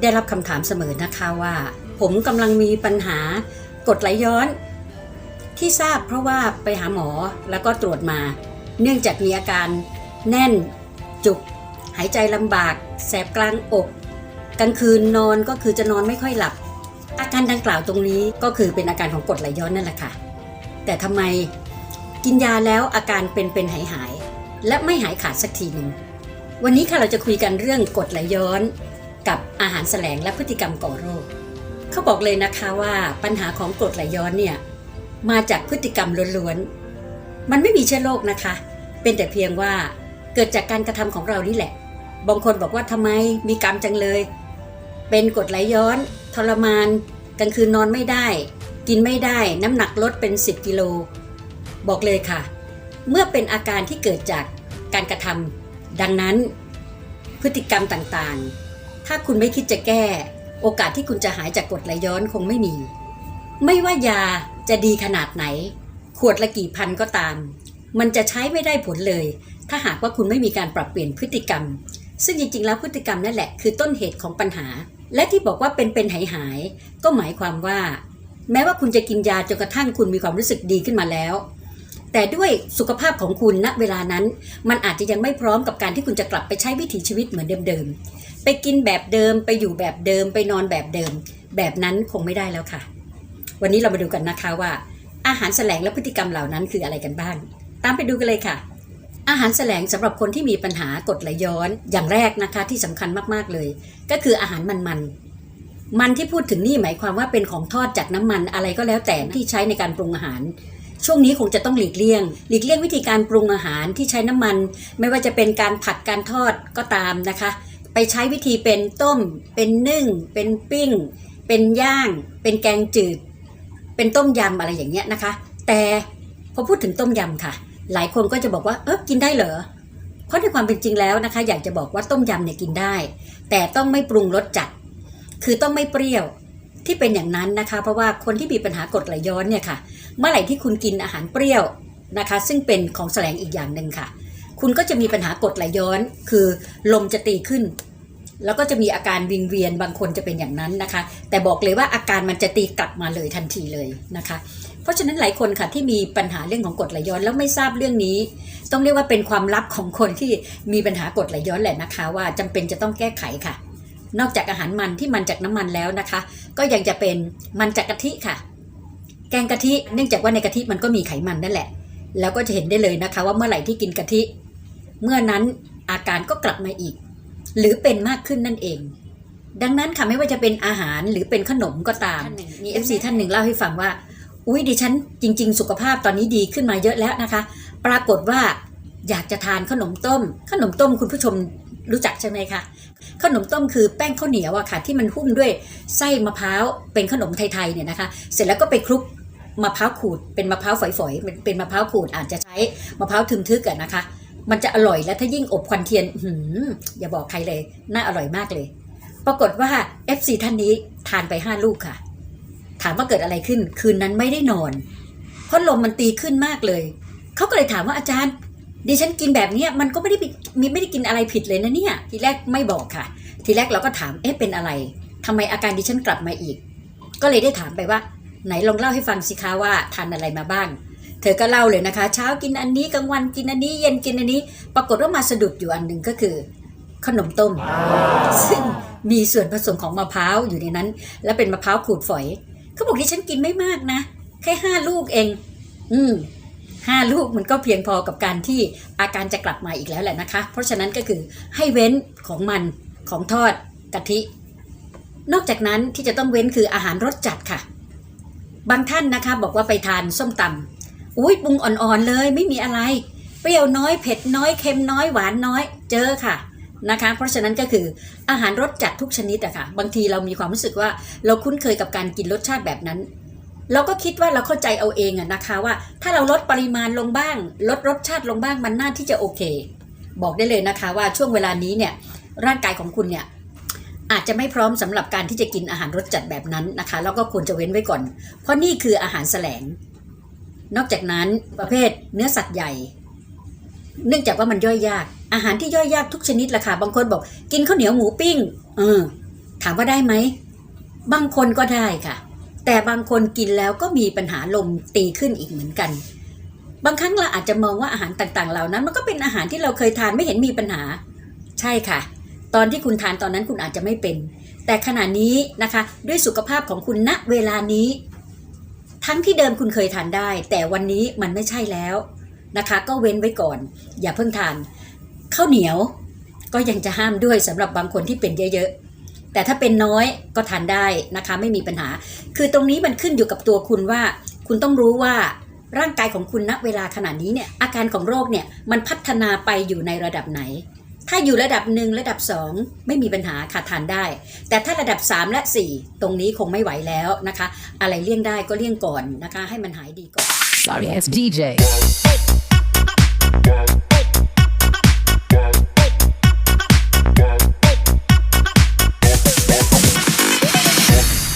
ได้รับคำถามเสมอนะคะว่า ผมกำลังมีปัญหากดไหลย้อน ที่ทราบเพราะว่าไปหาหมอแล้วก็ตรวจมา เนื่องจากมีอาการแน่นจุก หายใจลำบาก แสบกลางอก กลางคืนนอนก็คือจะนอนไม่ค่อยหลับ อาการดังกล่าวตรงนี้ก็คือเป็นอาการของกดไหลย้อนนั่นแหละค่ะ แต่ทำไมกินยาแล้วอาการเป็นเป็นหายหายๆและไม่หายขาดสักทีหนึ่งวันนี้ค่ะเราจะคุยกันเรื่องกดไหลย้อน กับอาหารแสลงและพฤติกรรมก่อโรค เขาบอกเลยนะคะว่าปัญหาของกรดไหลย้อนเนี่ยมาจากพฤติกรรมล้วนๆ มันไม่มีเชื้อโรคนะคะ เป็นแต่เพียงว่าเกิดจากการกระทำของเรานี่แหละ บางคนบอกว่าทำไมมีกรรมจังเลย เป็นกรดไหลย้อน ทรมาน กลางคืนนอนไม่ได้ กินไม่ได้ น้ำหนักลดเป็น 10 กิโล บอกเลยค่ะ เมื่อเป็นอาการที่เกิดจากการกระทำดังนั้น พฤติกรรมต่างๆ ถ้าคุณไม่คิดจะแก้ โอกาสที่คุณจะหายจากกรดไหลย้อนคงไม่มี ไม่ว่ายาจะดีขนาดไหน ขวดละกี่พันก็ตาม มันจะใช้ไม่ได้ผลเลย ถ้าหากว่าคุณไม่มีการปรับเปลี่ยนพฤติกรรม ซึ่งจริงๆ แล้วพฤติกรรมนั่นแหละคือต้นเหตุของปัญหา และที่บอกว่าเป็นเป็นหายหายๆก็หมายความว่า แม้ว่าคุณจะกินยาจนกระทั่งคุณมีความรู้สึกดีขึ้นมาแล้ว แต่ด้วยสุขภาพของคุณณเวลานั้น มันอาจจะยังไม่พร้อมกับการที่คุณจะกลับไปใช้วิถีชีวิตเหมือนเดิมๆ ไปกินแบบเดิมไปอยู่แบบเดิมไปนอนแบบเดิม แบบนั้นคงไม่ได้แล้วค่ะ วันนี้เรามาดูกันนะคะว่า อาหารแสลงและพฤติกรรมเหล่านั้นคืออะไรกันบ้าง ตามไปดูกันเลยค่ะ อาหารแสลงสำหรับคนที่มีปัญหากรดไหลย้อนอย่างแรกนะคะที่สำคัญมากๆเลย ก็คืออาหารมันๆมันที่พูดถึงนี่หมายความว่าเป็นของทอดจากน้ำมันอะไรก็แล้วแต่ที่ใช้ในการปรุงอาหาร ช่วงนี้คงจะต้องหลีกเลี่ยง หลีกเลี่ยงวิธีการปรุงอาหารที่ใช้น้ำมัน ไม่ว่าจะเป็นการผัดการทอดก็ตามนะคะ ไปใช้วิธีเป็นต้ม เป็นนึ่ง เป็นปิ้ง เป็นย่าง เป็นแกงจืด เป็นต้มยำอะไรอย่างเงี้ยนะคะ แต่พอพูดถึงต้มยำค่ะ หลายคนก็จะบอกว่าเออกินได้เหรอเพราะในความเป็นจริงแล้วนะคะ อยากจะบอกว่าต้มยำเนี่ยกินได้ แต่ต้องไม่ปรุงรสจัด คือต้องไม่เปรี้ยว ที่เป็นอย่างนั้นนะคะ เพราะว่าคนที่มีปัญหากรดไหลย้อนเนี่ยค่ะ เมื่อไหร่ที่คุณกินอาหารเปรี้ยวนะคะ ซึ่งเป็นของแสลงอีกอย่างหนึ่งค่ะ คุณก็จะมีปัญหากรดไหลย้อน คือลมจะตีขึ้น แล้วก็จะมีอาการวิงเวียนบางคนจะเป็นอย่างนั้นนะคะ แต่บอกเลยว่าอาการมันจะตีกลับมาเลยทันทีเลยนะคะ เพราะฉะนั้นหลายคนค่ะที่มีปัญหาเรื่องของกรดไหลย้อนแล้วไม่ทราบเรื่องนี้ ต้องเรียกว่าเป็นความลับของคนที่มีปัญหากรดไหลย้อนแหละนะคะ ว่าจำเป็นจะต้องแก้ไขค่ะ นอกจากอาหารมันที่มันจากน้ำมันแล้วนะคะ ก็ยังจะเป็นมันจากกะทิค่ะ แกงกะทิเนื่องจากว่าในกะทิมันก็มีไขมันนั่นแหละ แล้วก็จะเห็นได้เลยนะคะ ว่าเมื่อไหร่ที่กินกะทิ เมื่อนั้นอาการก็กลับมาอีก หรือเป็นมากขึ้นนั่นเอง ดังนั้นค่ะไม่ว่าจะเป็นอาหารหรือเป็นขนมก็ตามมีเอฟซีท่านหนึ่งเล่าให้ฟังว่า อุ้ยดิฉันจริง ๆ สุขภาพตอนนี้ดีขึ้นมาเยอะแล้วนะคะ ปรากฏว่าอยากจะทานขนมต้ม ขนมต้มคุณผู้ชมรู้จักใช่ไหมคะ ขนมต้มคือแป้งข้าวเหนียวอะค่ะ ที่มันหุ้มด้วยไส้มะพร้าวเป็นขนมไทยๆเนี่ยนะคะ เสร็จแล้วก็ไปคลุกมะพร้าวขูดเป็นมะพร้าวฝอยๆเป็นเป็นมะพร้าวขูดอาจจะใช้มะพร้าวทึมทึกอะนะคะ มันจะอร่อยและถ้ายิ่งอบควันเทียนอื้อหืออย่าบอกใครเลย น่าอร่อยมากเลย ปรากฏว่า FC ท่านนี้ทานไป5ลูกค่ะ ถามว่าเกิดอะไรขึ้น คืนนั้นไม่ได้นอน เพราะลมมันตีขึ้นมากเลยเขาก็เลยถามว่าอาจารย์ ดิฉันกินแบบเนี้ยมันก็ไม่ได้ผิดมีไม่ได้กินอะไรผิดเลยนะเนี่ยทีแรกไม่บอกค่ะ ทีแรกเราก็ถามเอ๊ะเป็นอะไรทำไมอาการดิฉันกลับมาอีก ก็เลยได้ถามไปว่า ไหนลองเล่าให้ฟังสิคะว่าทานอะไรมาบ้าง เธอก็เล่าเลยนะคะ เช้ากินอันนี้กลางวันกินอันนี้ เย็นกินอันนี้ ปรากฏว่ามาสะดุดอยู่อันหนึ่งก็คือ ขนมต้ม ซึ่งมีส่วนผสมของมะพร้าวอยู่ในนั้น และเป็นมะพร้าวขูดฝอยเขาบอกที่ฉันกินไม่มากนะแค่ห้าลูกเอง อืม ห้าลูกมันก็เพียงพอกับการที่อาการจะกลับมาอีกแล้วแหละนะคะ เพราะฉะนั้นก็คือให้เว้นของมันของทอดกะทิ นอกจากนั้นที่จะต้องเว้นคืออาหารรสจัดค่ะ บางท่านนะคะบอกว่าไปทานส้มตำอุ้ยปรุงอ่อนๆเลยไม่มีอะไร เปรี้ยวน้อยเผ็ดน้อยเค็มน้อยหวานน้อยเจอค่ะนะคะ เพราะฉะนั้นก็คืออาหารรสจัดทุกชนิดอะค่ะ บางทีเรามีความรู้สึกว่าเราคุ้นเคยกับการกินรสชาติแบบนั้น เราก็คิดว่าเราเข้าใจเอาเองอะนะคะว่า ถ้าเราลดปริมาณลงบ้าง ลดรสชาติลงบ้างมันน่าที่จะโอเค บอกได้เลยนะคะว่าช่วงเวลานี้เนี่ยร่างกายของคุณเนี่ยอาจจะไม่พร้อมสำหรับการที่จะกินอาหารรสจัดแบบนั้นนะคะ แล้วก็ควรจะเว้นไว้ก่อน เพราะนี่คืออาหารแสลง นอกจากนั้นประเภทเนื้อสัตว์ใหญ่ เนื่องจากว่ามันย่อยยาก อาหารที่ย่อยยากทุกชนิดแหละค่ะบางคนบอก กินข้าวเหนียวหมูปิ้ง เออ ถามว่าได้ไหม บางคนก็ได้ค่ะ แต่บางคนกินแล้วก็มีปัญหาลมตีขึ้นอีกเหมือนกัน บางครั้งเราอาจจะมองว่าอาหารต่างๆ เหล่านั้น มันก็เป็นอาหารที่เราเคยทานไม่เห็นมีปัญหา ใช่ค่ะ ตอนที่คุณทานตอนนั้นคุณอาจจะไม่เป็น แต่ขณะนี้นะคะ ด้วยสุขภาพของคุณณเวลานี้ ทั้งที่เดิมคุณเคยทานได้ แต่วันนี้มันไม่ใช่แล้วนะคะ ก็เว้นไว้ก่อน อย่าเพิ่งทานข้าวเหนียวก็ยังจะห้ามด้วยสำหรับบางคนที่เป็นเยอะๆ แต่ถ้าเป็นน้อยก็ทานได้นะคะไม่มีปัญหา คือตรงนี้มันขึ้นอยู่กับตัวคุณว่า คุณต้องรู้ว่าร่างกายของคุณณเวลาขนาดนี้เนี่ยอาการของโรคเนี่ยมันพัฒนาไปอยู่ในระดับไหน ถ้าอยู่ระดับหนึ่งระดับสองไม่มีปัญหาค่ะทานได้ แต่ถ้าระดับ 3 และ 4 ตรงนี้คงไม่ไหวแล้วนะคะ อะไรเลี่ยงได้ก็เลี่ยงก่อนนะคะ ให้มันหายดีก่อน Sorry ass DJ.